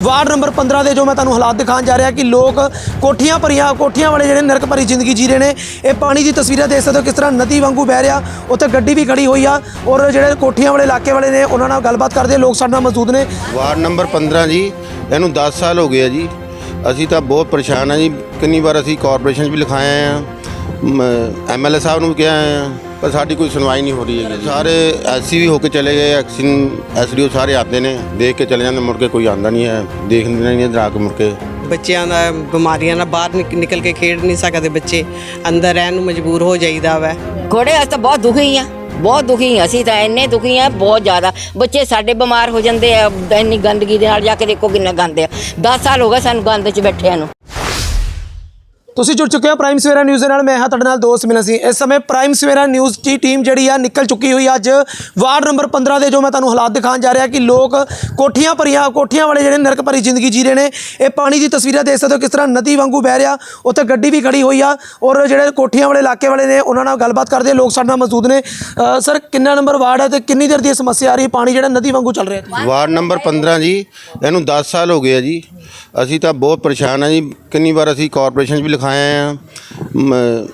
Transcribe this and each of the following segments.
Ward number 15 ਦੇ ਜੋ ਮੈਂ ਤੁਹਾਨੂੰ ਹਾਲਾਤ ਦਿਖਾਉਣ ਜਾ ਰਿਹਾ ਕਿ ਲੋਕ ਕੋਠੀਆਂ ਭਰੀਆਂ, ਕੋਠੀਆਂ ਵਾਲੇ ਜਿਹੜੇ ਨਰਕ ਭਰੀ ਜ਼ਿੰਦਗੀ ਜੀ ਰਹੇ ਨੇ, ਇਹ ਪਾਣੀ ਦੀ ਤਸਵੀਰਾਂ ਦੇਖ ਸਕਦੇ ਹੋ ਕਿਸ ਤਰ੍ਹਾਂ ਨਦੀ ਵਾਂਗੂ ਬਹਿ ਰਿਹਾ, ਉੱਥੇ ਗੱਡੀ ਵੀ ਖੜੀ ਹੋਈ ਆ ਔਰ ਜਿਹੜੇ ਕੋਠੀਆਂ ਵਾਲੇ ਇਲਾਕੇ ਵਾਲੇ ਨੇ ਉਹਨਾਂ ਨਾਲ ਗੱਲਬਾਤ ਕਰਦੇ ਲੋਕ ਸਾਡੇ ਨਾਲ ਮੌਜੂਦ ਨੇ। ਵਾਰਡ ਨੰਬਰ 15 ਜੀ, ਇਹਨੂੰ 10 ਸਾਲ ਹੋ ਗਏ ਆ ਜੀ। ਅਸੀਂ ਤਾਂ ਬਹੁਤ ਪਰੇਸ਼ਾਨ ਆ ਜੀ, ਕਿੰਨੀ ਵਾਰ ਅਸੀਂ ਕਾਰਪੋਰੇਸ਼ਨ 'ਚ ਵੀ ਲਿਖਾਇਆ ਆ ਐਮਐਲਏ ਸਾਹਿਬ ਨੂੰ ਵੀ ਕਿਹਾ ਆ ਪਰ ਸਾਡੀ ਕੋਈ ਸੁਣਵਾਈ ਨਹੀਂ ਹੋ ਰਹੀ ਹੈ ਸਾਰੇ ਐਸਸੀ ਵੀ ਹੋ ਕੇ ਚਲੇ ਗਏ ਐਕਸ਼ਨ ਐਸਡੀਓ ਸਾਰੇ ਆਉਂਦੇ ਨੇ ਦੇਖ ਕੇ ਚਲੇ ਜਾਂਦੇ ਮੁੜ ਕੇ ਕੋਈ ਆਉਂਦਾ ਨਹੀਂ ਹੈ ਦੇਖਦੇ ਨਹੀਂ ਇਧਰ ਆ ਕੇ ਮੁੜ ਕੇ। ਬੱਚਿਆਂ ਦਾ ਬਿਮਾਰੀਆਂ ਨਾਲ ਬਾਹਰ ਨਿਕ- ਨਿਕਲ ਕੇ ਖੇਡ ਨਹੀਂ ਸਕਦੇ ਬੱਚੇ ਅੰਦਰ ਰਹਿਣ ਨੂੰ ਮਜਬੂਰ ਹੋ ਜਾਈਦਾ ਵੈ। ਘੋੜੇ ਅਸੀਂ ਤਾਂ ਬਹੁਤ ਦੁਖੀ ਆ ਬਹੁਤ ਦੁਖੀ ਹਾਂ ਅਸੀਂ ਤਾਂ ਇੰਨੇ ਦੁਖੀ ਆ ਬਹੁਤ ਜ਼ਿਆਦਾ। ਬੱਚੇ ਸਾਡੇ ਬਿਮਾਰ ਹੋ ਜਾਂਦੇ ਆ ਇੰਨੀ ਗੰਦਗੀ ਦੇ ਨਾਲ ਜਾ ਕੇ ਦੇਖੋ ਕਿੰਨਾ ਗੰਦ ਆ। 10 ਸਾਲ ਹੋ ਗਏ ਸਾਨੂੰ ਗੰਦ 'ਚ ਬੈਠਿਆਂ ਨੂੰ। ਤੁਸੀਂ ਜੁੜ ਚੁੱਕੇ ਹੋ ਪ੍ਰਾਈਮ ਸਵੇਰਾ ਨਿਊਜ਼ ਦੇ ਨਾਲ। ਮੈਂ ਹਾਂ ਤੁਹਾਡੇ ਨਾਲ ਦੋਸਤ ਮਿਲਨ ਸੀ। ਇਸ ਸਮੇਂ ਪ੍ਰਾਈਮ ਸਵੇਰਾ ਨਿਊਜ਼ ਦੀ ਟੀਮ ਜਿਹੜੀ ਆ ਨਿਕਲ ਚੁੱਕੀ ਹੋਈ ਅੱਜ। ਵਾਰਡ ਨੰਬਰ 15 ਦੇ ਜੋ ਮੈਂ ਤੁਹਾਨੂੰ ਹਾਲਾਤ ਦਿਖਾਉਣ ਜਾ ਰਿਹਾ ਕਿ ਲੋਕ ਕੋਠੀਆਂ ਭਰੀਆਂ, ਕੋਠੀਆਂ ਵਾਲੇ ਜਿਹੜੇ ਨਰਕ ਭਰੀ ਜ਼ਿੰਦਗੀ ਜੀ ਰਹੇ ਨੇ, ਇਹ ਪਾਣੀ ਦੀ ਤਸਵੀਰਾਂ ਦੇਖ ਸਕਦੇ ਹੋ ਕਿਸ ਤਰ੍ਹਾਂ ਨਦੀ ਵਾਂਗੂ ਬਹਿ ਰਿਹਾ। ਉੱਥੇ ਗੱਡੀ ਵੀ ਖੜੀ ਹੋਈ ਆ ਔਰ ਜਿਹੜੇ ਕੋਠੀਆਂ ਵਾਲੇ ਇਲਾਕੇ ਵਾਲੇ ਨੇ, ਉਹਨਾਂ ਨਾਲ ਗੱਲਬਾਤ ਕਰਦੇ ਲੋਕ ਸਾਡੇ ਨਾਲ ਮੌਜੂਦ ਨੇ। ਸਰ, ਕਿੰਨਾ ਨੰਬਰ ਵਾਰਡ ਹੈ ਤੇ ਕਿੰਨੀ ਦੇਰ ਦੀ ਇਹ ਸਮੱਸਿਆ ਆ ਰਹੀ ਪਾਣੀ ਜਿਹੜਾ ਨਦੀ ਵਾਂਗੂ ਚੱਲ ਰਿਹਾ ਵਾਰਡ ਨੰਬਰ 15 ਜੀ। ਇਹਨੂੰ 10 ਸਾਲ ਹੋ ਗਏ ਆ ਜੀ। ਅਸੀਂ ਤਾਂ ਬਹੁਤ ਪਰੇਸ਼ਾਨ ਆ ਜੀ। ਕਿੰਨੀ ਵਾਰ ਅਸੀਂ ਕਾਰਪੋਰੇਸ਼ਨ 'ਚ ਵੀ ਲਿਖਾਏ ਆ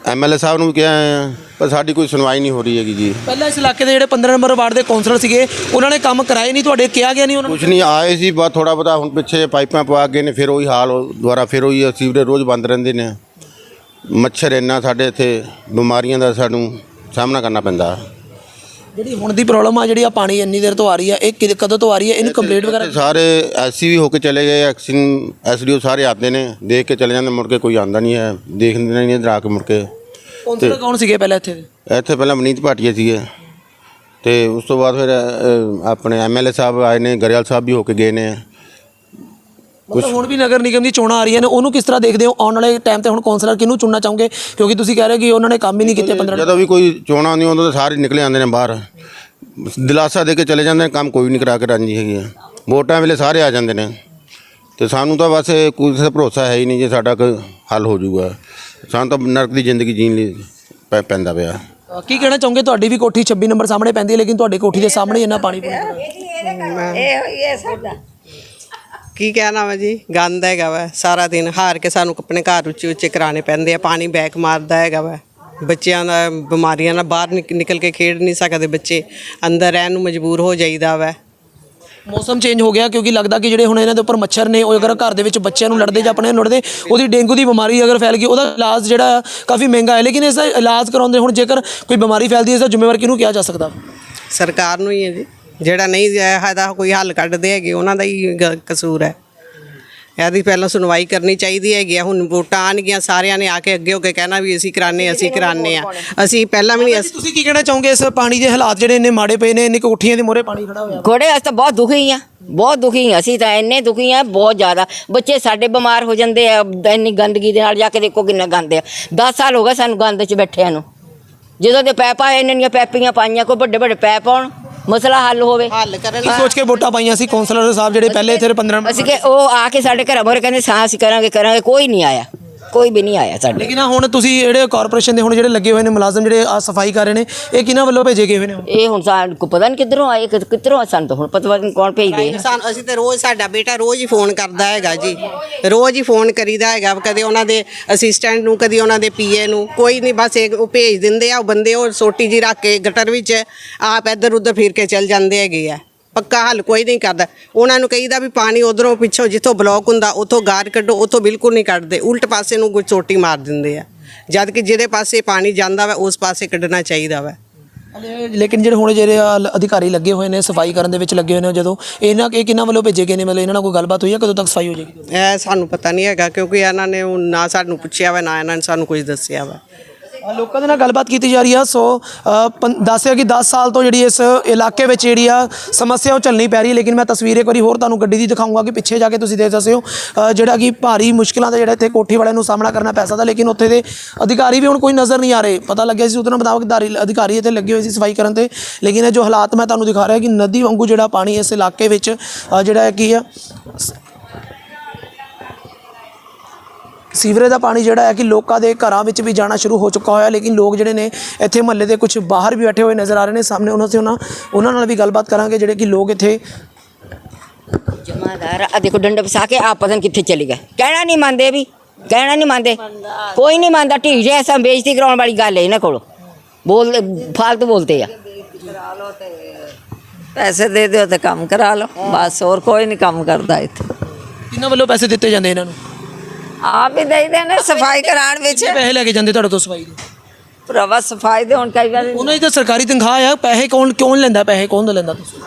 ਐਮਐਲਏ ਸਾਹਿਬ ਨੂੰ ਵੀ ਕਿਹਾ ਆ ਪਰ ਸਾਡੀ ਕੋਈ ਸੁਣਵਾਈ ਨਹੀਂ ਹੋ ਰਹੀ ਹੈਗੀ ਜੀ। ਪਹਿਲਾਂ ਇਸ ਇਲਾਕੇ ਦੇ ਜਿਹੜੇ 15 ਨੰਬਰ ਵਾਰਡ ਦੇ ਕੌਂਸਲਰ ਸੀਗੇ ਉਹਨਾਂ ਨੇ ਕੰਮ ਕਰਾਏ ਨਹੀਂ ਤੁਹਾਡੇ ਕਿਹਾ ਗਿਆ ਨਹੀਂ ਉਹਨਾਂ ਨੂੰ? ਕੁਛ ਨਹੀਂ ਆਏ ਸੀ ਬਸ ਥੋੜਾ ਬਹੁਤਾ ਹੁਣ ਪਿੱਛੇ ਪਾਈਪਾਂ ਪਵਾ ਕੇ ਨੇ ਫਿਰ ਉਹੀ ਹਾਲ ਦੁਬਾਰਾ ਫਿਰ ਉਹੀ ਸੀਵਰੇਜ ਰੋਜ਼ ਬੰਦ ਰਹਿੰਦੇ ਨੇ। ਮੱਛਰ ਇੰਨਾ ਸਾਡੇ ਇੱਥੇ ਬਿਮਾਰੀਆਂ ਦਾ ਸਾਨੂੰ ਸਾਹਮਣਾ ਕਰਨਾ ਪੈਂਦਾ। ਜਿਹੜੀ ਹੁਣ ਦੀ ਪ੍ਰੋਬਲਮ ਆ ਜਿਹੜੀ ਆ ਪਾਣੀ ਇੰਨੀ ਦੇਰ ਤੋਂ ਆ ਰਹੀ ਆ ਇਹ ਕਿਦ- ਕਦੋਂ ਤੋਂ ਆ ਰਹੀ ਹੈ ਇਹਨੂੰ ਕੰਪਲੀਟ ਵਗੈਰਾ ਸਾਰੇ ਐਸਸੀ ਵੀ ਹੋ ਕੇ ਚਲੇ ਗਏ ਐਕਸ਼ਨ ਐਸਡੀਓ ਸਾਰੇ ਆਉਂਦੇ ਨੇ ਦੇਖ ਕੇ ਚਲੇ ਜਾਂਦੇ ਮੁੜ ਕੇ ਕੋਈ ਆਉਂਦਾ ਨਹੀਂ ਹੈ ਦੇਖਦੇ ਨਹੀਂ ਇਧਰ ਆ ਕੇ। ਮੁੜ ਕੇ ਕੌਂਸਲਰ ਕੌਣ ਸੀਗੇ ਪਹਿਲਾਂ ਇੱਥੇ? ਦੇ? ਇੱਥੇ ਪਹਿਲਾਂ ਮਨੀਤ ਭਾਟੀਆ ਸੀਗੇ। ਤੇ ਉਸ ਤੋਂ ਬਾਅਦ ਫਿਰ ਅ, ਆਪਣੇ ਐਮਐਲਏ ਸਾਹਿਬ ਆਏ ਨੇ ਗਰੇਵਾਲ ਸਾਹਿਬ ਵੀ ਹੋ ਕੇ ਗਏ ਨੇ। ਮਤਲਬ ਹੁਣ ਵੀ ਨਗਰ ਨਿਗਮ ਦੀ ਚੋਣਾਂ ਆ ਰਹੀਆਂ ਨੇ ਉਹਨੂੰ ਕਿਸ ਤਰ੍ਹਾਂ ਦੇਖਦੇ ਹੋ ਆਉਣ ਵਾਲੇ ਟਾਈਮ ਤੇ ਹੁਣ ਕੌਂਸਲਰ ਕਿਹਨੂੰ ਚੁਣਨਾ ਚਾਹੋਗੇ ਕਿਉਂਕਿ ਤੁਸੀਂ ਕਹਿ ਰਹੇ ਕਿ ਉਹਨਾਂ ਨੇ ਕੰਮ ਹੀ ਨਹੀਂ ਕੀਤੇ 15 ਜਦੋਂ ਵੀ ਕੋਈ ਚੋਣਾਂ ਆਉਂਦੀਆਂ ਉਦੋਂ ਤਾਂ ਸਾਰੇ ਨਿਕਲੇ ਆਉਂਦੇ ਨੇ ਬਾਹਰ ਦਿਲਾਸਾ ਦੇ ਕੇ ਚਲੇ ਜਾਂਦੇ ਨੇ ਕੰਮ ਕੋਈ ਨਹੀਂ ਕਰਾ ਕੇ ਰਾਜੀ ਹੈਗੇ ਆ। ਵੋਟਾਂ ਵੇਲੇ ਸਾਰੇ ਆ ਜਾਂਦੇ ਨੇ ਤੇ ਸਾਨੂੰ ਤਾਂ ਬਸ ਇਹ ਕੋਈ ਸੇ ਭਰੋਸਾ ਹੈ ਹੀ ਨਹੀਂ ਜੇ ਸਾਡਾ ਕੋਈ ਹੱਲ ਹੋ ਜਾਊਗਾ ਸਾਨੂੰ ਤਾਂ ਨਰਕ ਦੀ ਜ਼ਿੰਦਗੀ ਜੀਣ ਲਈ ਪੈ- ਪੈਂਦਾ ਪਿਆ ਕੀ ਕਹਿਣਾ ਚਾਹੋਗੇ ਤੁਹਾਡੀ ਵੀ ਕੋਠੀ 26 ਨੰਬਰ ਸਾਹਮਣੇ ਪੈਂਦੀ ਹੈ ਲੇਕਿਨ ਤੁਹਾਡੀ ਕੋਠੀ ਦੇ ਸਾਹਮਣੇ ਇੰਨਾ ਪਾਣੀ ਪੂਰਾ ਕੀ ਕਹਿਣਾ ਵਾ ਜੀ? ਗੰਦ ਹੈਗਾ ਵਾ ਸਾਰਾ ਦਿਨ ਹਾਰ ਕੇ ਸਾਨੂੰ ਆਪਣੇ ਘਰ ਉੱਚੇ ਉੱਚੇ ਕਰਾਣੇ ਪੈਂਦੇ ਆ ਪਾਣੀ ਬੈਕ ਮਾਰਦਾ ਹੈਗਾ ਵਾ। ਬੱਚਿਆਂ ਦਾ ਬਿਮਾਰੀਆਂ ਨਾਲ ਬਾਹਰ ਨਿਕ- ਨਿਕਲ ਕੇ ਖੇਡ ਨਹੀਂ ਸਕਦੇ ਬੱਚੇ ਅੰਦਰ ਰਹਿਣ ਨੂੰ ਮਜਬੂਰ ਹੋ ਜਾਈਦਾ ਵਾ। ਮੌਸਮ ਚੇਂਜ ਹੋ ਗਿਆ ਕਿਉਂਕਿ ਲੱਗਦਾ ਕਿ ਜਿਹੜੇ ਹੁਣ ਇਹਨਾਂ ਦੇ ਉੱਪਰ ਮੱਛਰ ਨੇ ਉਹ ਅਗਰ ਘਰ ਦੇ ਵਿੱਚ ਬੱਚਿਆਂ ਨੂੰ ਲੜਦੇ ਜਾਂ ਆਪਣੇ ਨੂੰ ਲੜਦੇ ਉਹਦੀ ਡੇਂਗੂ ਦੀ ਬਿਮਾਰੀ ਅਗਰ ਫੈਲ ਗਈ ਉਹਦਾ ਇਲਾਜ ਜਿਹੜਾ ਕਾਫੀ ਮਹਿੰਗਾ ਹੈ ਲੇਕਿਨ ਇਸ ਦਾ ਇਲਾਜ ਕਰਾਉਂਦੇ ਹੁਣ ਜੇਕਰ ਕੋਈ ਬਿਮਾਰੀ ਫੈਲਦੀ ਹੈ ਇਸ ਦਾ ਜ਼ਿੰਮੇਵਾਰ ਕਿਹਨੂੰ ਕਿਹਾ ਜਾ ਸਕਦਾ? ਸਰਕਾਰ ਨੂੰ ਹੀ ਹੈ ਜੀ। ਜਿਹੜਾ ਨਹੀਂ ਇਹਦਾ ਕੋਈ ਹੱਲ ਕੱਢਦੇ ਹੈਗੇ ਉਹਨਾਂ ਦਾ ਹੀ ਗ- ਕਸੂਰ ਹੈ। ਇਹਦੀ ਪਹਿਲਾਂ ਸੁਣਵਾਈ ਕਰਨੀ ਚਾਹੀਦੀ ਹੈਗੀ ਆ ਹੁਣ ਵੋਟਾਂ ਆਣਗੀਆਂ ਸਾਰਿਆਂ ਨੇ ਆ ਕੇ ਅੱਗੇ ਹੋ ਕੇ ਕਹਿਣਾ ਵੀ ਅਸੀਂ ਕਰਾਨੇ ਅਸੀਂ ਕਰਾਨੇ ਆ ਅਸੀਂ ਪਹਿਲਾਂ ਵੀ ਨਹੀਂ ਅਸ- ਤੁਸੀਂ ਕੀ ਕਹਿਣਾ ਚਾਹੋਗੇ ਇਸ ਪਾਣੀ ਦੇ ਹਾਲਾਤ ਜਿਹੜੇ ਇੰਨੇ ਮਾੜੇ ਪਏ ਨੇ ਇੰਨੇ ਕੋਠੀਆਂ ਦੇ ਮੋਰੇ ਪਾਣੀ ਖੜਾ ਹੋਇਆ? ਘੋੜੇ ਅਸੀਂ ਤਾਂ ਬਹੁਤ ਦੁਖੀ ਆ ਬਹੁਤ ਦੁਖੀ ਹਾਂ ਅਸੀਂ ਤਾਂ ਇੰਨੇ ਦੁਖੀ ਆ ਬਹੁਤ ਜ਼ਿਆਦਾ। ਬੱਚੇ ਸਾਡੇ ਬਿਮਾਰ ਹੋ ਜਾਂਦੇ ਆ ਇੰਨੀ ਗੰਦਗੀ ਦੇ ਨਾਲ ਜਾ ਕੇ ਦੇਖੋ ਕਿੰਨਾ ਗੰਦ ਆ। 10 ਸਾਲ ਹੋ ਗਏ ਸਾਨੂੰ ਗੰਦ 'ਚ ਬੈਠਿਆਂ ਨੂੰ। ਜਦੋਂ ਦੇ ਪੈਪ ਆਏ ਇੰਨੀਆਂ ਪੈਪੀਆਂ ਪਾਈਆਂ ਕੋਈ ਵੱਡੇ ਵੱਡੇ ਪੈਪ ਆਉਣ। ਮਸਲਾ ਹੱਲ ਹੋਵੇ। ਹੱਲ ਕਰਨ ਕੀ ਸੋਚ ਕੇ ਵੋਟਾਂ ਪਾਈਆਂ ਸੀ? ਕੌਂਸਲਰ ਸਾਹਿਬ ਜਿਹੜੇ ਪਹਿਲੇ ਇੱਥੇ 15 ਅਸੀਂ ਕਿ ਉਹ ਆ ਕੇ ਸਾਡੇ ਘਰਾਂ ਮੋਰੇ ਕਹਿੰਦੇ ਸਾਂ ਅਸੀਂ ਕਰਾਂਗੇ ਕਰਾਂਗੇ। ਕੋਈ ਨਹੀਂ ਆਇਆ। ਕੋਈ ਵੀ ਨਹੀਂ ਆਇਆ ਸਾਡੇ। ਲੇਕਿਨ ਆਹ ਹੁਣ ਤੁਸੀਂ ਜਿਹੜੇ ਕਾਰਪੋਰੇਸ਼ਨ ਦੇ ਹੁਣ ਜਿਹੜੇ ਲੱਗੇ ਹੋਏ ਨੇ ਮੁਲਾਜ਼ਮ ਜਿਹੜੇ ਆ ਸਫ਼ਾਈ ਕਰ ਰਹੇ ਨੇ ਇਹ ਕਿਹਨਾਂ ਵੱਲੋਂ ਭੇਜੇ ਗਏ ਹੋਏ ਨੇ? ਇਹ ਹੁਣ ਸਾਨੂੰ ਕੋ ਪਤਾ ਨਹੀਂ ਕਿੱਧਰੋਂ ਆਏ ਕਿ- ਕਿੱਧਰੋਂ ਆ ਸਾਨੂੰ ਤਾਂ ਹੁਣ ਪਤਾ ਨਹੀਂ ਕੌਣ ਭੇਜਦੇ ਆ। ਸਾਨੂੰ ਅਸੀਂ ਤੇ ਰੋਜ਼ ਸਾਡਾ ਬੇਟਾ ਰੋਜ਼ ਹੀ ਫੋਨ ਕਰਦਾ ਹੈਗਾ ਜੀ। ਰੋਜ਼ ਹੀ ਫੋਨ ਕਰੀਦਾ ਹੈਗਾ ਕਦੇ ਉਹਨਾਂ ਦੇ ਅਸਿਸਟੈਂਟ ਨੂੰ ਕਦੀ ਉਹਨਾਂ ਦੇ ਪੀਏ ਨੂੰ ਕੋਈ ਨਹੀਂ ਬਸ ਇੱਕ ਉਹ ਭੇਜ ਦਿੰਦੇ ਆ ਉਹ ਬੰਦੇ ਉਹ ਸੋਟੀ ਜੀ ਰੱਖ ਕੇ ਗਟਰ ਵਿੱਚ ਆਪ ਇੱਧਰ ਉੱਧਰ ਫਿਰ ਕੇ ਚੱਲ ਜਾਂਦੇ ਹੈਗੇ ਆ। ਪੱਕਾ ਹੱਲ ਕੋਈ ਨਹੀਂ ਕਰਦਾ। ਉਹਨਾਂ ਨੂੰ ਕਹੀਦਾ ਵੀ ਪਾਣੀ ਉਧਰੋਂ ਪਿੱਛੋਂ ਜਿੱਥੋਂ ਬਲੌਕ ਹੁੰਦਾ ਉੱਥੋਂ ਗਾਰ ਕੱਢੋ ਉੱਥੋਂ ਬਿਲਕੁਲ ਨਹੀਂ ਕੱਢਦੇ। ਉਲਟ ਪਾਸੇ ਨੂੰ ਕੋਈ ਚੋਟੀ ਮਾਰ ਦਿੰਦੇ ਆ। ਜਦ ਕਿ ਜਿਹਦੇ ਪਾਸੇ ਪਾਣੀ ਜਾਂਦਾ ਵਾ ਉਸ ਪਾਸੇ ਕੱਢਣਾ ਚਾਹੀਦਾ ਵਾ। ਲੇਕਿਨ ਜਿਹੜੇ ਹੁਣ ਜਿਹੜੇ ਅਧਿਕਾਰੀ ਲੱਗੇ ਹੋਏ ਨੇ ਸਫ਼ਾਈ ਕਰਨ ਦੇ ਵਿੱਚ ਲੱਗੇ ਹੋਏ ਨੇ ਜਦੋਂ ਇਹਨਾਂ ਇਹ ਕਿਹਨਾਂ ਵੱਲੋਂ ਭੇਜੇ ਗਏ ਨੇ? ਮਤਲਬ ਇਹਨਾਂ ਨਾਲ ਕੋਈ ਗੱਲਬਾਤ ਹੋਈ ਹੈ ਕਦੋਂ ਤੱਕ ਸਫ਼ਾਈ ਹੋ ਜਾਏਗੀ? ਇਹ ਸਾਨੂੰ ਪਤਾ ਨਹੀਂ ਹੈਗਾ ਕਿਉਂਕਿ ਇਹਨਾਂ ਨੇ ਨਾ ਸਾਨੂੰ ਪੁੱਛਿਆ ਵਾ ਨਾ ਇਹਨਾਂ ਨੇ ਸਾਨੂੰ ਕੁਝ ਦੱਸਿਆ ਵਾ। ਲੋਕਾਂ ਦੇ ਨਾਲ ਗੱਲਬਾਤ ਕੀਤੀ ਜਾ ਰਹੀ ਆ। ਸੋ ਅ, ਪੰ- ਦੱਸਿਆ ਕਿ 10 ਸਾਲ ਤੋਂ ਜਿਹੜੀ ਇਸ ਇਲਾਕੇ ਵਿੱਚ ਜਿਹੜੀ ਆ ਸਮੱਸਿਆ ਉਹ ਚੱਲਣੀ ਪੈ ਰਹੀ ਹੈ। ਲੇਕਿਨ ਮੈਂ ਤਸਵੀਰ ਇੱਕ ਵਾਰੀ ਹੋਰ ਤੁਹਾਨੂੰ ਗੱਡੀ ਦੀ ਦਿਖਾਊਂਗਾ ਕਿ ਪਿੱਛੇ ਜਾ ਕੇ ਤੁਸੀਂ ਦੇਖ ਸਕਦੇ ਹੋ। ਅ, ਜਿਹੜਾ ਕਿ ਭਾਰੀ ਮੁਸ਼ਕਲਾਂ ਦਾ ਜਿਹੜਾ ਇੱਥੇ ਕੋਠੀ ਵਾਲਿਆਂ ਨੂੰ ਸਾਹਮਣਾ ਕਰਨਾ ਪੈ ਸਕਦਾ। ਲੇਕਿਨ ਉੱਥੇ ਦੇ ਅਧਿਕਾਰੀ ਵੀ ਹੁਣ ਕੋਈ ਨਜ਼ਰ ਨਹੀਂ ਆ ਰਹੇ। ਪਤਾ ਲੱਗਿਆ ਸੀ ਉਦੋਂ ਮੁਤਾਬਕ ਅਧਿਕਾਰੀ ਅਧਿਕਾਰੀ ਇੱਥੇ ਲੱਗੇ ਹੋਏ ਸੀ ਸਫ਼ਾਈ ਕਰਨ ਤੇ। ਲੇਕਿਨ ਇਹ ਜੋ ਹਾਲਾਤ ਮੈਂ ਤੁਹਾਨੂੰ ਦਿਖਾ ਰਿਹਾ ਕਿ ਨਦੀ ਵਾਂਗੂ ਜਿਹੜਾ ਪਾਣੀ ਇਸ ਇਲਾਕੇ ਵਿੱਚ ਅ, ਜਿਹੜਾ ਹੈ ਕੀ ਆ ਸੀਵਰੇਜ ਦਾ ਪਾਣੀ ਜਿਹੜਾ ਹੈ ਕਿ ਲੋਕਾਂ ਦੇ ਘਰਾਂ ਵਿੱਚ ਵੀ ਜਾਣਾ ਸ਼ੁਰੂ ਹੋ ਚੁੱਕਾ ਹੋਇਆ ਲੇਕਿਨ ਲੋਕ ਜਿਹੜੇ ਨੇ ਇੱਥੇ ਮਹੱਲੇ ਦੇ ਕੁਝ ਬਾਹਰ ਵੀ ਬੈਠੇ ਹੋਏ ਨਜ਼ਰ ਆ ਰਹੇ ਨੇ। ਸਾਹਮਣੇ ਉਹਨਾਂ ਸੇ ਉਹਨਾਂ ਉਹਨਾਂ ਨਾਲ ਵੀ ਗੱਲਬਾਤ ਕਰਾਂਗੇ ਜਿਹੜੇ ਕਿ ਲੋਕ ਇੱਥੇ ਜਮਾਦਾਰ ਆ ਦੇਖੋ ਡੰਡੇ ਫਸਾ ਕੇ ਆਪ ਪਤਾ ਨਹੀਂ ਕਿੱਥੇ ਚਲੀ ਗਏ। ਕਹਿਣਾ ਨਹੀਂ ਮੰਨਦੇ ਵੀ ਕਹਿਣਾ ਨਹੀਂ ਮੰਨਦੇ। ਕੋਈ ਨਹੀਂ ਮੰਨਦਾ ਢੀਠ ਐਸਾ ਬੇਇੱਜ਼ਤੀ ਕਰਾਉਣ ਵਾਲੀ ਗੱਲ ਹੈ ਇਹਨਾਂ ਕੋਲ। ਬੋਲਦੇ ਫਾਲਤੂ ਬੋਲਦੇ ਆ। ਪੈਸੇ ਦੇ ਦਿਓ ਤੇ ਕੰਮ ਕਰਾ ਲਓ। ਬਸ ਹੋਰ ਕੋਈ ਨਹੀਂ ਕੰਮ ਕਰਦਾ ਇੱਥੇ। ਕਿੰਨਾਂ ਵੱਲੋਂ ਪੈਸੇ ਦਿੱਤੇ ਜਾਂਦੇ ਇਹਨਾਂ ਨੂੰ? ਆਪ ਹੀ ਦੇਈਦੇ ਨੇ ਸਫ਼ਾਈ ਕਰਾਉਣ ਵਿੱਚ। ਪੈਸੇ ਲੈ ਕੇ ਜਾਂਦੇ ਤੁਹਾਡੇ ਤੋਂ ਸਫ਼ਾਈ ਦੇ? ਭਰਾਵਾ ਸਫ਼ਾਈ ਦੇ ਹੁਣ ਕਈ ਵਾਰ ਉਹਨਾਂ ਦੀ ਤਾਂ ਸਰਕਾਰੀ ਤਨਖਾਹ ਆ ਪੈਸੇ ਕੌਣ ਕਿਉਂ ਲੈਂਦਾ ਪੈਸੇ ਕੌਣ ਦਾ ਲੈਂਦਾ ਤੁਸੀਂ?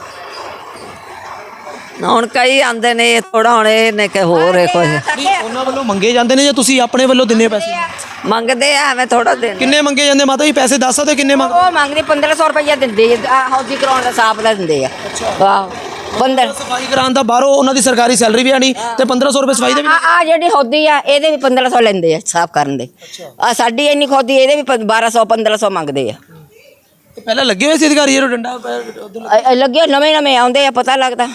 ਹੁਣ ਕਈ ਆਂਦੇ ਨੇ ਇਹ ਥੋੜਾ ਹੁਣ ਇਹ ਨੇ ਕਿ ਹੋਰ ਹੈ ਕੁਝ ਨਹੀਂ ਉਹਨਾਂ ਵੱਲੋਂ ਮੰਗੇ ਜਾਂਦੇ ਨੇ ਜਾਂ ਤੁਸੀਂ ਆਪਣੇ ਵੱਲੋਂ ਦਿੰਦੇ ਪੈਸੇ? ਮੰਗਦੇ ਆ ਐਵੇਂ ਥੋੜਾ ਦੇਣ ਕਿੰਨੇ ਮੰਗੇ ਜਾਂਦੇ ਮਾਤਾ ਜੀ? ਪੈਸੇ ਦੱਸ ਸਕਦੇ ਕਿੰਨੇ ਮੰਗ ਉਹ ਮੰਗਦੇ 1500 ਰੁਪਇਆ ਦਿੰਦੇ ਆ ਹੌਜੀ ਕਰਾਉਣ ਦਾ ਸਾਫ਼ ਦਾ ਦਿੰਦੇ ਆ। ਵਾਹ 15 ਸਫ਼ਾਈ ਕਰਾਉਣ ਦਾ ਬਾਹਰੋਂ ਉਹਨਾਂ ਦੀ ਸਰਕਾਰੀ ਸੈਲਰੀ ਵੀ ਆਣੀ ਤੇ 1500 ਰੁਪਏ ਸਫ਼ਾਈ ਦੇ ਵੀ ਆ ਆ ਜਿਹੜੀ ਹੋਦੀ ਆ ਇਹਦੇ ਵੀ 1500 ਲੈਂਦੇ ਆ ਸਾਫ਼ ਕਰਨ ਦੇ। ਆ ਸਾਡੀ ਇੰਨੀ ਖੋਦੀ ਇਹਦੇ ਵੀ 1200 1500 ਮੰਗਦੇ ਆ। ਪਹਿਲਾਂ ਲੱਗੇ ਹੋਏ ਸੀ ਅਧਿਕਾਰੀ ਇਹ ਡੰਡਾ ਉਧਰ? ਅ- ਅ- ਲੱਗੇ ਨਵੇਂ ਨਵੇਂ ਆਉਂਦੇ ਆ ਪਤਾ ਲੱਗਦਾ।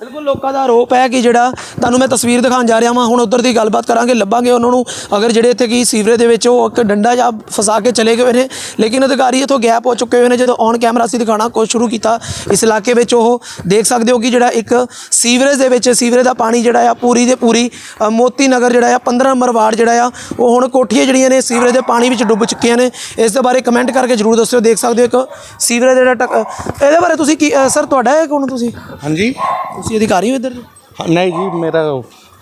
ਬਿਲਕੁਲ ਲੋਕਾਂ ਦਾ ਆਰੋਪ ਹੈ ਕਿ ਜਿਹੜਾ ਤੁਹਾਨੂੰ ਮੈਂ ਤਸਵੀਰ ਦਿਖਾਉਣ ਜਾ ਰਿਹਾ ਹਾਂ ਹੁਣ ਉਧਰ ਦੀ ਗੱਲਬਾਤ ਕਰਾਂਗੇ, ਲੱਭਾਂਗੇ ਉਹਨਾਂ ਨੂੰ। ਅਗਰ ਜਿਹੜੇ ਇੱਥੇ ਕੀ ਸੀਵਰੇਜ ਦੇ ਵਿੱਚ ਉਹ ਇੱਕ ਡੰਡਾ ਜਾਂ ਫਸਾ ਕੇ ਚਲੇ ਗਏ ਨੇ, ਲੇਕਿਨ ਅਧਿਕਾਰੀ ਇੱਥੋਂ ਗੈਪ ਹੋ ਚੁੱਕੇ ਹੋਏ ਨੇ, ਜਦੋਂ ਔਨ ਕੈਮਰਾ ਅਸੀਂ ਦਿਖਾਉਣਾ ਕੁਝ ਸ਼ੁਰੂ ਕੀਤਾ, ਇਸ ਇਲਾਕੇ ਵਿੱਚ ਉਹ ਦੇਖ ਸਕਦੇ ਹੋ ਕਿ ਜਿਹੜਾ ਇੱਕ ਸੀਵਰੇਜ ਦੇ ਵਿੱਚ, ਸੀਵਰੇਜ ਦਾ ਪਾਣੀ ਜਿਹੜਾ ਆ, ਪੂਰੀ ਦੇ ਪੂਰੀ ਮੋਤੀ ਨਗਰ ਜਿਹੜਾ ਆ 15 ਨੰਬਰ ਵਾਰਡ ਜਿਹੜਾ ਆ, ਉਹ ਹੁਣ ਕੋਠੀਆਂ ਜਿਹੜੀਆਂ ਨੇ ਸੀਵਰੇਜ ਦੇ ਪਾਣੀ ਵਿੱਚ ਡੁੱਬ ਚੁੱਕੀਆਂ ਨੇ। ਇਸ ਦੇ ਬਾਰੇ ਕਮੈਂਟ ਕਰਕੇ ਜਰੂਰ ਦੱਸਿਓ, ਦੇਖ ਸਕਦੇ ਹੋ ਇੱਕ ਸੀਵਰੇਜ ਜਿਹੜਾ ਟਕ- ਇਹਦੇ ਬਾਰੇ ਤੁਸੀਂ ਕੀ ਸਰ ਤੁਹਾਡਾ ਹੈ ਕੌਣ ਤੁਸੀਂ? ਹਾਂਜੀ। ਤੁਸੀਂ ਅਧਿਕਾਰੀ ਹੋ ਇੱਧਰ? ਦੇ ਹਾਂ, ਨਹੀਂ ਜੀ ਮੇਰਾ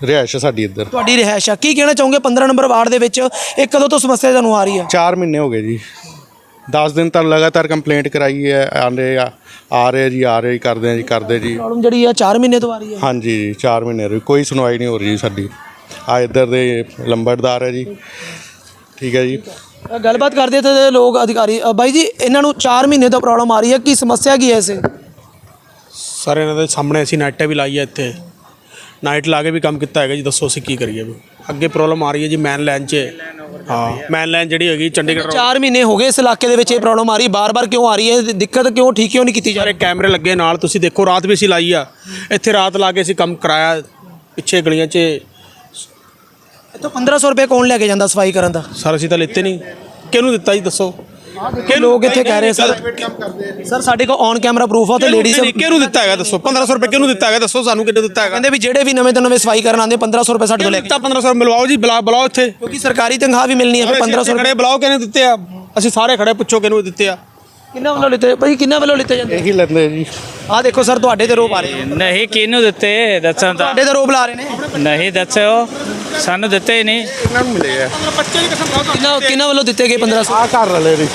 ਰਿਹਾਇਸ਼ ਹੈ ਸਾਡੀ ਇੱਧਰ। ਤੁਹਾਡੀ ਰਿਹਾਇਸ਼ ਆ। ਕੀ ਕਹਿਣਾ ਚਾਹੋਗੇ? 15 ਨੰਬਰ ਵਾਰਡ ਦੇ ਵਿੱਚ ਇਹ ਕਦੋਂ ਤੋਂ ਸਮੱਸਿਆ ਤੁਹਾਨੂੰ ਆ ਰਹੀ ਹੈ 4 ਮਹੀਨੇ ਹੋ ਗਏ ਜੀ। 10 ਦਿਨ ਤਾਂ ਲਗਾਤਾਰ ਕੰਪਲੇਂਟ ਕਰਾਈ ਹੈ ਆਂਦੇ ਆ ਆ ਰਹੇ ਜੀ ਆ ਰਹੇ ਕਰਦੇ ਆ ਜੀ ਕਰਦੇ ਜੀ। ਪ੍ਰੋਬਲਮ ਜਿਹੜੀ ਆ 4 ਮਹੀਨੇ ਤੋਂ ਆ ਰਹੀ ਹੈ ਹਾਂਜੀ ਜੀ 4 ਮਹੀਨੇ ਹੋ ਗਏ, ਕੋਈ ਸੁਣਵਾਈ ਨਹੀਂ ਹੋ ਰਹੀ ਜੀ ਸਾਡੀ। ਆ ਇੱਧਰ ਦੇ ਲੰਬੜਦਾਰ ਹੈ ਜੀ। ਠੀਕ ਹੈ ਜੀ। ਅ, ਗੱਲਬਾਤ ਕਰਦੇ ਤੇ ਲੋਕ ਅਧਿਕਾਰੀ। ਅ, ਬਾਈ ਜੀ ਇਹਨਾਂ ਨੂੰ 4 ਮਹੀਨੇ ਤੋਂ ਪ੍ਰੋਬਲਮ ਆ ਰਹੀ ਹੈ। ਕੀ ਸਮੱਸਿਆ ਕੀ ਹੈ ਇਸੇ? ਸਰ ਇਹਨਾਂ ਦੇ ਸਾਹਮਣੇ ਅਸੀਂ ਨਾਈਟਾਂ ਵੀ ਲਾਈ ਹੈ ਇੱਥੇ। ਨਾਈਟ ਲਾ ਕੇ ਵੀ ਕੰਮ ਕੀਤਾ ਹੈਗਾ ਜੀ ਦੱਸੋ ਅਸੀਂ ਕੀ ਕਰੀਏ ਵੀ। ਅੱਗੇ ਪ੍ਰੋਬਲਮ ਆ ਰਹੀ ਹੈ ਜੀ ਮੈਨ ਲਾਈਨ 'ਚ। ਹਾਂ ਮੈਨ ਲਾਈਨ ਜਿਹੜੀ ਹੈਗੀ ਚੰਡੀਗੜ੍ਹ road 4 ਮਹੀਨੇ ਹੋ ਗਏ ਇਸ ਇਲਾਕੇ ਦੇ ਵਿੱਚ ਇਹ ਪ੍ਰੋਬਲਮ ਆ ਰਹੀ ਬਾਰ-ਬਾਰ ਕਿਉਂ ਆ ਰਹੀ ਹੈ? ਦਿੱਕਤ ਕਿਉਂ ਠੀਕ ਕਿਉਂ ਨਹੀਂ ਕੀਤੀ ਜਾ ਸਾਰੇ ਰਹੀ? ਕੈਮਰੇ ਲੱਗੇ ਨਾਲ ਤੁਸੀਂ ਦੇਖੋ ਰਾਤ ਵੀ ਅਸੀਂ ਲਾਈ ਆ। ਇੱਥੇ ਰਾਤ ਲਾ ਕੇ ਅਸੀਂ ਕੰਮ ਕਰਾਇਆ ਪਿੱਛੇ ਗਲੀਆਂ 'ਚ। ਇੱਥੋਂ 1500 ਰੁਪਏ ਕੌਣ ਲੈ ਕੇ ਜਾਂਦਾ ਸਫ਼ਾਈ ਕਰਨ ਦਾ? ਸਰ ਅਸੀਂ ਤਾਂ ਲਿੱਤੇ ਨਹੀਂ। ਕਿਹਨੂੰ ਦਿੱਤਾ ਜੀ ਦੱਸੋ? ਕਿ ਲੋਕ ਇੱਥੇ ਕਹਿ ਰਹੇ ਸਰ ਸਰ ਸਾਡੇ ਕੋਲ ਔਨ ਕੈਮਰਾ ਪ੍ਰੂਫ ਆ ਤੇ ਲੇਡੀਜ਼ ਨਹੀਂ, ਕਿਹਨੂੰ ਦਿੱਤਾ ਹੈਗਾ ਦੱਸੋ? 1500 ਰੁਪਏ ਕਿਹਨੂੰ ਦਿੱਤਾ ਹੈਗਾ? ਦੱਸੋ ਸਾਨੂੰ ਕਿੰਨੇ ਦਿੱਤਾ ਹੈਗਾ? ਕਹਿੰਦੇ ਵੀ ਜਿਹੜੇ ਵੀ ਨਵੇਂ ਤੋਂ ਨਵੇਂ ਸਫ਼ਾਈ ਕਰਨ ਆਉਂਦੇ 1500 ਰੁਪਏ ਸਾਡੇ ਤੋਂ ਲੈ ਕੇ ਦਿੱਤਾ 1500 ਮਿਲਵਾਓ ਜੀ ਬੁਲਾ ਬੁਲਾਓ ਇੱਥੇ। ਕਿਉਂਕਿ ਸਰਕਾਰੀ ਤਨਖਾਹ ਵੀ ਮਿਲਣੀ ਹੈ ਫਿਰ 1500 ਖੜੇ ਰੁਪਏ ਬੁਲਾਓ ਕਿਹਨੇ ਦਿੱਤੇ ਆ? ਅਸੀਂ ਸਾਰੇ ਖੜੇ ਪੁੱਛੋ ਕਿਹਨੂੰ ਦਿੱਤੇ ਆ। ਕਿੰਨਾ ਵੱਲੋਂ ਲਿੱਤੇ ਭਾਈ ਕਿੰਨਾ ਵੱਲੋਂ ਲਿੱਤੇ ਜਾਂਦੇ? ਇਹੀ ਲੈਂਦੇ ਜੀ। ਆਹ ਦੇਖੋ ਸਰ ਤੁਹਾਡੇ ਤੇ ਰੋਪ ਆ ਰਹੇ ਨੇ। ਨਹੀਂ ਕਿਹਨੂੰ ਦਿੱਤੇ? ਦੱਸਣ ਤਾਂ। ਤੁਹਾਡੇ ਤੇ ਰੋਪ ਲਾ ਰਹੇ ਨੇ। ਨਹੀਂ ਦੱਸਿਓ। ਸਾਨੂੰ ਦਿੱਤੇ ਹੀ ਨਹੀਂ। ਇਹਨਾਂ ਨੂੰ ਮਿਲੇ ਆ। ਕਿੰਨਾ ਕਿੰਨਾ ਵੱਲੋਂ ਦਿੱਤੇ ਗਏ 1500 ਆ ਘਰ ਵਾਲੇ ਨੇ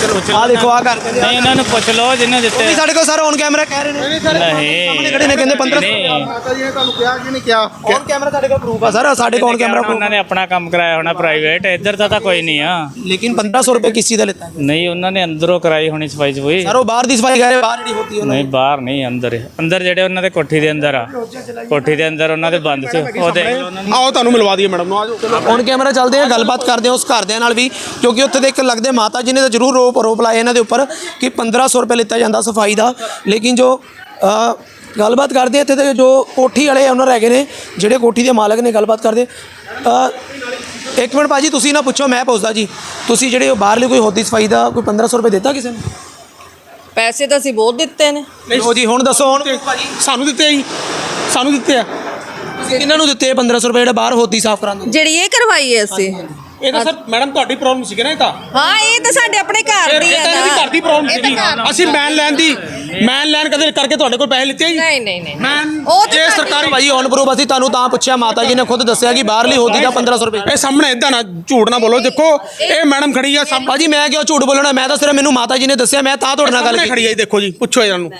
ਆਹ ਦੇਖੋ ਆਹ ਕਰਦੇ ਨੇ ਨਹੀਂ ਇਹਨਾਂ ਨੂੰ ਪੁੱਛ ਲਓ ਜਿਹਨੇ ਦਿੱਤੇ ਵੀ ਸਾਡੇ ਕੋਲ ਸਰ ਔਨ ਕੈਮਰਾ ਕਹਿ ਰਹੇ ਨੇ। ਨਹੀਂ ਖੜੇ ਨੇ ਕਹਿੰਦੇ 1500 ਨਹੀਂ। ਮਾਤਾ ਜੀ ਨੇ ਤੁਹਾਨੂੰ ਕਿਹਾ ਕਿ ਨਹੀਂ ਕਿਹਾ। ਔਨ ਕੈਮਰਾ ਸਾਡੇ ਕੋਲ ਪ੍ਰੂਫ ਆ। ਸਰ ਸਾਡੇ ਕੋਲ ਔਨ ਕੈਮਰਾ proof ਉਹਨਾਂ ਨੇ ਆਪਣਾ ਕੰਮ ਕਰਾਇਆ ਹੋਣਾ ਪ੍ਰਾਈਵੇਟ ਇੱਧਰ ਦਾ ਤਾਂ ਕੋਈ ਨਹੀਂ ਆ। ਲੇਕਿਨ 1500 ਰੁਪਏ ਕਿਸ ਚੀਜ਼ ਦਾ ਲਿੱਤਾ। ਨਹੀਂ ਉਹਨਾਂ ਨੇ ਅੰਦਰੋਂ ਕਰਾਈ ਹੋਣੀ ਸਫ਼ਾਈ ਸਫ਼ਾਈ। ਸਰ ਉਹ ਬਾਹਰ ਦੀ ਸਫ਼ਾਈ ਕਰ ਰਹੇ ਬਾਹਰ ਜਿਹੜੀ ਹੁੰਦੀ ਨਹੀਂ ਬਾਹਰ ਨਹੀਂ ਅੰਦਰ। ਅੰਦਰ ਜਿਹੜੇ ਉਹਨਾਂ ਦੇ ਕੋਠੀ ਦੇ ਅੰਦਰ ਆ। ਕੋਠੀ ਦੇ ਅੰਦਰ ਉਹਨਾਂ ਦੇ ਬੰਦ ਸੀ ਉਹ ਦੇਖ ਲਓ ਉਹਨਾਂ ਆਓ ਤੁਹਾਨੂੰ ਮਿਲਵਾ ਦਈਏ ਮੈਡਮ ਨੂੰ ਆਜੋ ਔਨ ਕੈਮਰਾ ਚੱਲਦੇ ਆ ਗੱਲਬਾਤ ਕਰਦੇ ਆ ਉਸ ਘਰਦਿਆਂ ਨਾਲ ਵੀ ਕਿਉਂਕਿ ਉੱਥੇ ਦੇ ਇੱਕ ਲੱਗਦੇ ਮਾਤਾ ਜੀ ਨੇ ਤਾਂ ਜ਼ਰੂਰ ਰੋਪ ਰੋਪ ਲਾਏ ਇਹਨਾਂ ਦੇ ਉੱਪਰ ਕਿ 1500 ਰੁਪਏ ਲਿੱਤਾ ਜਾਂਦਾ ਸਫ਼ਾਈ ਦਾ। ਲੇਕਿਨ ਜੋ ਗੱਲਬਾਤ ਕਰਦੇ ਇੱਥੇ ਦੇ ਜੋ ਕੋਠੀ ਵਾਲੇ ਓਨਰ ਹੈਗੇ ਨੇ ਜਿਹੜੇ ਕੋਠੀ ਦੇ ਮਾਲਕ ਨੇ ਗੱਲਬਾਤ ਕਰਦੇ। ਇੱਕ ਮਿੰਟ ਭਾਜੀ ਤੁਸੀਂ ਨਾ ਪੁੱਛੋ ਮੈਂ ਪੁੱਛਦਾ ਜੀ। ਤੁਸੀਂ ਜਿਹੜੇ ਉਹ ਬਾਹਰਲੀ ਕੋਈ ਹੋਦੀ ਸਫ਼ਾਈ ਦਾ ਕੋਈ 1500 ਰੁਪਏ ਦਿੱਤਾ ਕਿਸੇ ਨੂੰ? ਪੈਸੇ ਤਾਂ ਅਸੀਂ ਬਹੁਤ ਦਿੱਤੇ ਨੇ। ਲੋ ਜੀ ਹੁਣ ਦੱਸੋ ਹੁਣ ਭਾਜੀ। ਸਾਨੂੰ ਦਿੱਤੇ ਆ ਜੀ। ਸਾਨੂੰ ਦਿੱਤੇ ਆ। ਕਿਹਨਾਂ ਨੂੰ ਦਿੱਤੇ 1500 ਰੁਪਏ ਜਿਹੜਾ ਬਾਹਰ ਹੋਦੀ ਸਾਫ਼ ਕਰਾਉਣ ਨੂੰ? ਜਿਹੜੀ ਇਹ ਕਰਵਾਈ ਹੈ ਅਸੀਂ। ਇਹ ਤਾਂ ਸਰ ਮੈਡਮ ਤੁਹਾਡੀ ਪ੍ਰੋਬਲਮ ਸੀ ਨਾ ਇਹ ਤਾਂ। ਹਾਂ ਇਹ ਤਾਂ ਸਾਡੇ ਆਪਣੇ ਘਰ ਦੀ ਇਹ ਹੈ ਤਾਂ ਇਹਦੀ ਘਰ ਦੀ ਪ੍ਰੋਬਲਮ ਇਹ ਤਾਂ ਸੀ ਘਰ- ਅਸੀਂ ਮੈਨ ਲੈਣ ਦੀ ਮੈਨ ਲੈਣ ਕਦੇ ਕਰਕੇ ਤੁਹਾਡੇ ਕੋਲ ਪੈਸੇ ਲਿੱਤੇ ਆ ਜੀ? ਨਹੀਂ ਨਹੀਂ ਨਹੀਂ ਮੈਨ ਉਹ ਤਾਂ ਸਰਕਾਰੀ ਭਾਜੀ ਔਨ ਪ੍ਰੂਫ ਅਸੀਂ ਤੁਹਾਨੂੰ ਤਾਂ ਪੁੱਛਿਆ ਮਾਤਾ ਜੀ ਨੇ ਖੁਦ ਦੱਸਿਆ ਕਿ ਬਾਹਰਲੀ ਹੋਦੀ ਦਾ 1500 ਰੁਪਏ। ਇਹ ਸਾਹਮਣੇ ਇਦਾਂ ਨਾ ਝੂਠ ਨਾ ਬੋਲੋ। ਦੇਖੋ ਇਹ ਮੈਡਮ ਖੜੀ ਆ ਸਾਹਮਣੇ ਭਾਜੀ ਮੈਂ ਕਿਉਂ ਝੂਠ ਬੋਲਣਾ? ਮੈਂ ਤਾਂ ਸਿਰਫ ਮੈਨੂੰ ਮਾਤਾ ਜੀ ਨੇ ਦੱਸਿਆ ਮੈਂ ਤਾਂ ਤੁਹਾਡੇ ਨਾਲ ਗੱਲ ਕੀਤੀ। ਖੜੀ ਆ ਜੀ ਦੇਖੋ ਜੀ ਪੁੱਛੋ ਇਹਨਾਂ ਨੂੰ।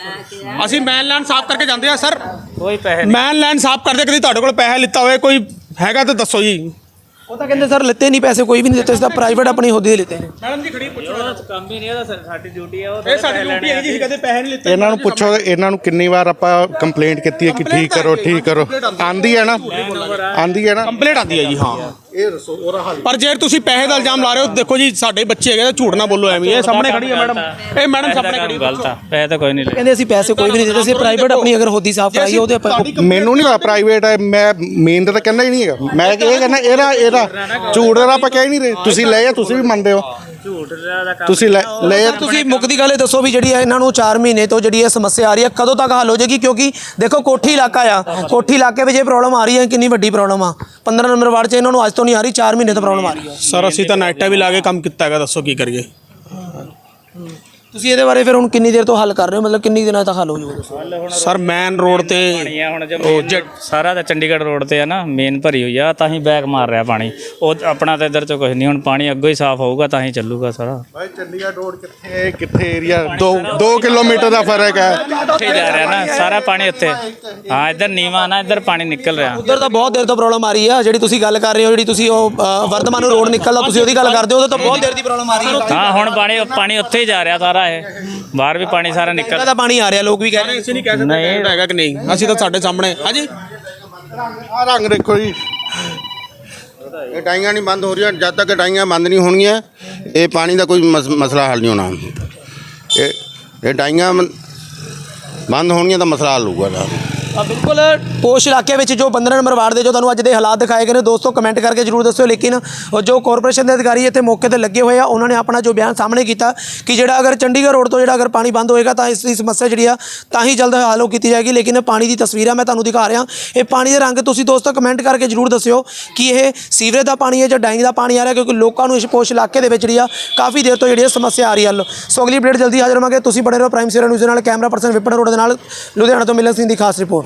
ਅਸੀਂ ਮੈਨ ਲੈਣ ਸਾਫ਼ ਕਰਕੇ ਜਾਂਦੇ ਆ ਸਰ। ਕੋਈ ਪੈਸੇ ਮੈਨ ਲੈਣ ਸਾਫ਼ ਕਰਦੇ ਕਦੀ ਤੁਹਾਡੇ ਕੋਲ ਪੈਸੇ ਲਿੱਤਾ ਹੋਵੇ ਕੋਈ ਹੈਗਾ ਤਾਂ ਦੱਸੋ ਜੀ। ਉਹ ਤਾਂ ਕਹਿੰਦੇ ਸਰ ਲਿੱਤੇ ਨਹੀਂ ਪੈਸੇ ਕੋਈ ਵੀ ਨਹੀਂ ਦਿੱਤੇ ਇਸ ਦਾ ਪ੍ਰਾਈਵੇਟ ਆਪਣੀ ਹੋਦੀ ਦੇ ਲਿੱਤੇ ਨੇ। ਮੈਡਮ ਜੀ ਖੜੀ ਪੁੱਛੋ। ਨਹੀਂ ਕੰਮ ਹੀ ਨਹੀਂ ਇਹਦਾ ਸਾਡੀ ਡਿਊਟੀ ਆ ਉਹ ਇਹ ਸਾਡੀ ਡਿਊਟੀ ਹੈ ਜੀ ਅਸੀਂ ਕਦੇ ਪੈਸੇ ਨਹੀਂ ਲਿੱਤੇ। ਇਹਨਾਂ ਨੂੰ ਪੁੱਛੋ ਇਹਨਾਂ ਨੂੰ ਕਿੰਨੀ ਵਾਰ ਆਪਾਂ ਕੰਪਲੇਂਟ ਕੀਤੀ ਹੈ ਕਿ ਠੀਕ ਕਰੋ ਠੀਕ ਕਰੋ। ਆਂਦੀ ਹੈ ਨਾ? ਆਂਦੀ ਹੈ ਨਾ? ਕੰਪਲੀਟ ਆਉਂਦੀ ਹੈ ਜੀ ਹਾਂ। ਇਹ ਦੱਸੋ ਉਹਦਾ ਹੱਲ। ਪਰ ਜੇ ਤੁਸੀਂ ਪੈਸੇ ਦਾ ਇਲਜ਼ਾਮ ਲਾ ਰਹੇ ਹੋ ਦੇਖੋ ਜੀ ਸਾਡੇ ਬੱਚੇ ਹੈਗੇ ਤਾਂ ਝੂਠ ਨਾ ਬੋਲੋ ਐਵੇਂ ਇਹ ਸਾਹਮਣੇ ਖੜੀ ਹੈ ਮੈਡਮ। ਇਹ ਮੈਡਮ ਸਾਹਮਣੇ ਖੜੀ ਹੈ ਗਲਤ ਆ ਪੈਸੇ ਤਾਂ ਕੋਈ ਨਹੀਂ ਲਏ ਕਹਿੰਦੇ ਅਸੀਂ ਪੈਸੇ ਕੋਈ ਵੀ ਨਹੀਂ ਦਿੱਤੇ ਅਸੀਂ ਪ੍ਰਾਈਵੇਟ ਆਪਣੀ ਅਗਰ ਹੋਦੀ ਸਾਫ਼ ਕਰਾਈ ਉਹਦੇ ਆਪਾਂ ਮੈਨੂੰ ਨਹੀਂ ਪਤਾ ਪ੍ਰਾਈਵੇਟ ਹੈ ਮੈਂ ਮੇਨ ਤਾਂ ਕਹਿੰਦਾ ਹੀ ਨਹੀਂ ਹੈਗਾ। ਮੈਂ ਇਹ ਕਹਿੰਦਾ ਇਹਦਾ ਇਹਦਾ ਝੂਠ ਦਾ ਆਪਾਂ ਕਹਿ ਹੀ ਨਹੀਂ ਰਹੇ। ਤੁਸੀਂ ਲਏ ਆ ਤੁਸੀਂ ਵੀ ਮੰਨਦੇ ਹੋ। ਝੂਠ ਦਾ ਕੰਮ ਤੁਸੀਂ ਲੈ ਲੈ ਤੁਸੀਂ ਮੁੱਕਦੀ ਗੱਲ ਇਹ ਦੱਸੋ ਵੀ ਜਿਹੜੀ ਹੈ ਇਹਨਾਂ ਨੂੰ 4 ਮਹੀਨੇ ਤੋਂ ਜਿਹੜੀ ਇਹ ਸਮੱਸਿਆ ਆ ਰਹੀ ਹੈ ਕਦੋਂ ਤੱਕ ਹੱਲ ਹੋ ਜਾਏਗੀ? ਕਿਉਂਕਿ ਦੇਖੋ ਕੋਠੀ ਇਲਾਕਾ ਆ। ਕੋਠੀ ਇਲਾਕੇ ਵਿੱਚ ਇਹ ਪ੍ਰੋਬਲਮ ਆ ਰਹੀ ਹੈ ਕਿੰਨੀ ਵੱਡੀ ਪ੍ਰੋਬਲਮ ਆ। 15 ਨੰਬਰ ਵਾਰਡ 'ਚ ਇਹਨਾਂ ਨੂੰ ਅੱਜ ਤੋਂ ਨਹੀਂ ਆ ਰਹੀ 4 ਮਹੀਨੇ ਤੋਂ ਪ੍ਰੋਬਲਮ ਆ ਰਹੀ ਹੈ। ਸਰ ਅਸੀਂ ਤਾਂ ਨਾਈਟਾਂ ਵੀ ਲਾ ਕੇ ਕੰਮ ਕੀਤਾ ਹੈਗਾ ਦੱਸੋ ਕੀ ਕਰੀਏ? ਤੁਸੀਂ ਇਹਦੇ ਬਾਰੇ ਫਿਰ ਹੁਣ ਕਿੰਨੀ ਦੇਰ ਤੋਂ ਹੱਲ ਕਰ ਰਹੇ ਹੋ? ਮਤਲਬ ਕਿੰਨੀ ਦਿਨਾਂ ਤੱਕ ਹੱਲ ਹੋ ਜਾਊਗਾ ਸਰ ਮੈਨ ਰੋਡ ਤੇ ਪਾਣੀ ਆ ਹੁਣ ਜੋ main ਸਾਰਾ ਤਾਂ ਚੰਡੀਗੜ੍ਹ ਰੋਡ ਤੇ ਆ ਨਾ ਮੇਨ ਭਰੀ ਹੋਈ ਆ ਤਾਂ ਹੀ ਬੈਕ ਮਾਰ ਰਿਹਾ ਪਾਣੀ। ਉਹ ਆਪਣਾ ਤਾਂ ਇੱਧਰ ਤੋਂ ਕੁਝ ਨਹੀਂ ਹੁਣ ਪਾਣੀ ਅੱਗੋਂ ਹੀ ਸਾਫ਼ ਹੋਊਗਾ ਤਾਂ ਹੀ ਚੱਲੂਗਾ ਸਾਰਾ। ਭਾਈ ਚੰਡੀਗੜ੍ਹ ਰੋਡ ਕਿੱਥੇ ਕਿੱਥੇ ਏਰੀਆ 2 2 ਕਿਲੋਮੀਟਰ ਦਾ ਫ਼ਰਕ ਹੈ। ਉੱਥੇ ਜਾ ਰਿਹਾ ਨਾ ਸਾਰਾ ਪਾਣੀ ਉੱਥੇ ਹਾਂ ਇੱਧਰ ਨੀਵਾ ਨਾ ਇੱਧਰ ਪਾਣੀ ਨਿਕਲ ਰਿਹਾ। ਉਧਰ ਤਾਂ ਬਹੁਤ ਦੇਰ ਤੋਂ ਪ੍ਰੋਬਲਮ ਆ ਰਹੀ ਆ ਜਿਹੜੀ ਤੁਸੀਂ ਗੱਲ ਕਰ ਰਹੇ ਹੋ ਜਿਹੜੀ ਤੁਸੀਂ ਉਹ ਅ, ਵਰਧਮਾਨ ਨੂੰ ਰੋਡ ਨਿਕਲਦਾ ਤੁਸੀਂ ਉਹਦੀ ਗੱਲ ਕਰਦੇ ਹੋ ਉਹਦੇ ਤੋਂ ਬਹੁਤ ਦੇਰ ਦੀ ਪ੍ਰੋਬਲਮ ਆ ਰਹੀ ਹੈ ਹਾਂ ਹੁਣ ਪਾਣੀ ਪਾਣੀ ਉੱਥੇ ਹੀ ਜਾ ਰਿਹਾ ਸਾਰਾ। ਇਹ ਬਾਹਰ ਵੀ ਪਾਣੀ ਸਾਰਾ ਨਿਕਲ ਦਾ ਪਾਣੀ ਆ ਰਿਹਾ ਲੋਕ ਵੀ ਕਹਿ ਰਹੇ ਅਸੀਂ ਨਹੀਂ ਕਹਿ ਸਕਦੇ ਹੈਗਾ ਕਿ ਨਹੀਂ। ਅਸੀਂ ਤਾਂ ਸਾਡੇ ਸਾਹਮਣੇ ਹਾਂਜੀ? ਆ ਰੰਗ ਦੇਖੋ ਜੀ। ਇਹ ਟਾਈਆਂ ਨਹੀਂ ਬੰਦ ਹੋ ਰਹੀਆਂ। ਜਦ ਤੱਕ ਟਾਈਆਂ ਬੰਦ ਨਹੀਂ ਹੋਣਗੀਆਂ ਇਹ ਪਾਣੀ ਦਾ ਕੋਈ ਮਸ- ਮਸਲਾ ਹੱਲ ਨਹੀਂ ਹੋਣਾ। ਇਹ ਇਹ ਟਾਈਆਂ ਬੰ- ਬੰਦ ਹੋਣਗੀਆਂ ਤਾਂ ਮਸਲਾ ਹੱਲ ਹੋਊਗਾ। ਬਿਲਕੁਲ। ਪੋਸ਼ ਇਲਾਕੇ ਵਿੱਚ ਜੋ 15 ਮਰਵਾੜ ਦੇ ਜੋ ਤੁਹਾਨੂੰ ਅੱਜ ਦੇ ਹਾਲਾਤ ਦਿਖਾਏ ਗਏ ਨੇ, ਦੋਸਤੋ ਕਮੈਂਟ ਕਰਕੇ ਜਰੂਰ ਦੱਸਿਓ, ਲੇਕਿਨ ਜੋ ਕਾਰਪੋਰੇਸ਼ਨ ਦੇ ਅਧਿਕਾਰੀ ਇੱਥੇ ਮੌਕੇ ਤੇ ਲੱਗੇ ਹੋਏ ਆ, ਉਹਨਾਂ ਨੇ ਆਪਣਾ ਜੋ ਬਿਆਨ ਸਾਹਮਣੇ ਕੀਤਾ ਕਿ ਜਿਹੜਾ ਅਗਰ ਚੰਡੀਗੜ੍ਹ ਰੋਡ ਤੋਂ ਜਿਹੜਾ ਅਗਰ ਪਾਣੀ ਬੰਦ ਹੋਏਗਾ, ਤਾਂ ਇਸ ਦੀ ਸਮੱਸਿਆ ਜਿਹੜੀ ਆ, ਤਾਂ ਹੀ ਜਲਦ ਹੱਲ ਹੋ ਕੀਤੀ ਜਾਏਗੀ। ਲੇਕਿਨ ਪਾਣੀ ਦੀ ਤਸਵੀਰਾਂ ਮੈਂ ਤੁਹਾਨੂੰ ਦਿਖਾ ਰਿਹਾ। ਇਹ ਪਾਣੀ ਦੇ ਰੰਗ ਤੁਸੀਂ ਦੋਸਤੋ ਕਮੈਂਟ ਕਰਕੇ ਜਰੂਰ ਦੱਸਿਓ ਕਿ ਇਹ ਸੀਵਰੇਜ ਦਾ ਪਾਣੀ ਹੈ ਜਾਂ ਡੈਂਗ ਦਾ ਪਾਣੀ ਆ ਰਿਹਾ, ਕਿਉਂਕਿ ਲੋਕਾਂ ਨੂੰ ਇਸ ਪੋਸ਼ ਇਲਾਕੇ ਦੇ ਵਿੱਚ ਜਿਹੜੀ ਆ, ਕਾਫੀ ਦੇਰ ਤੋਂ ਜਿਹੜੀ ਆ ਸਮੱਸਿਆ ਆ ਰਹੀ ਹੈ ਸੋ ਅਗਲੀ ਅਪਡੇਟ ਜਲਦੀ ਹਾਜ਼ਰ ਹੋਵਾਂਗੇ ਤੁਸੀਂ ਬਣੇ ਰਹੋ ਪ੍ਰਾਈਮ ਸੀਰਾ ਨਿਊਜ਼ ਦੇ ਨਾਲ, ਕੈਮਰਾ ਪਰਸਨ ਵਿਪਨ ਰੋਡ ਦੇ ਨਾਲ। ਲੁਧਿਆਣਾ ਤੋਂ ਮਿਲਨ ਸਿੰਘ ਦੀ ਖਾਸ ਰਿਪੋਰਟ